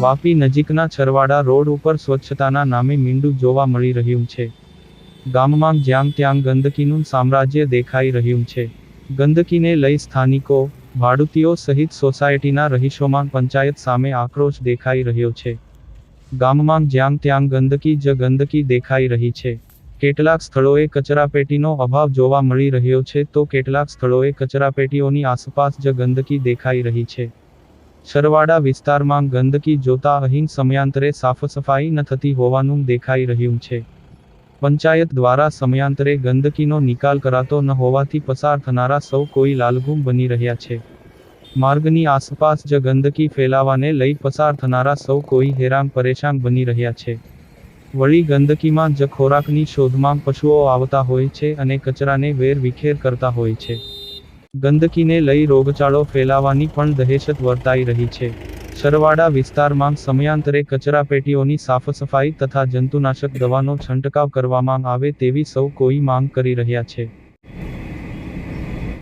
વાપી નજીકના છરવાડા રોડ ઉપર સ્વચ્છતાના નામે મીંડું જોવા મળી રહ્યું છે. ગામમાં જ્યાં ત્યાં ગંદકીનું સામ્રાજ્ય દેખાઈ રહ્યું છે. ગંદકીને લઈ સ્થાનિકો, ભાડુતીઓ સહિત સોસાયટીના રહીશોમાં પંચાયત સામે આક્રોશ દેખાઈ રહ્યો છે. ગામમાં જ્યાં ત્યાં ગંદકી જ ગંદકી દેખાઈ રહી છે. કેટલાક સ્થળોએ કચરાપેટીનો અભાવ જોવા મળી રહ્યો છે તો કેટલાક સ્થળોએ કચરાપેટીઓની આસપાસ જ ગંદકી દેખાઈ રહી છે. છરવાડા વિસ્તારમાં ગંદકી જોતા અહીં સમયાંતરે સાફસફાઈ ન થતી હોવાનું દેખાઈ રહ્યું છે. પંચાયત દ્વારા સમયાંતરે ગંદકીનો નિકાલ કરાતો ન હોવાથી પસાર થનારા સૌ કોઈ લાલઘૂમ બની રહ્યા છે. માર્ગની આસપાસ જ ગંદકી ફેલાવાને લઈ પસાર થનારા સૌ કોઈ હેરાન પરેશાન બની રહ્યા છે. વળી ગંદકીમાં જ ખોરાકની શોધમાં પશુઓ આવતા હોય છે અને કચરાને વેર વિખેર કરતા હોય છે. ગંદકીને લઈ રોગચાળો ફેલાવાની પણ દહેશત વર્તાઈ રહી છે. સરવાડા વિસ્તારમાં સમયાંતરે કચરાપેટીઓની સાફસફાઈ તથા જંતુનાશક દવાનો છંટકાવ કરવામાં આવે તેવી સૌ કોઈ માંગ કરી રહ્યા છે.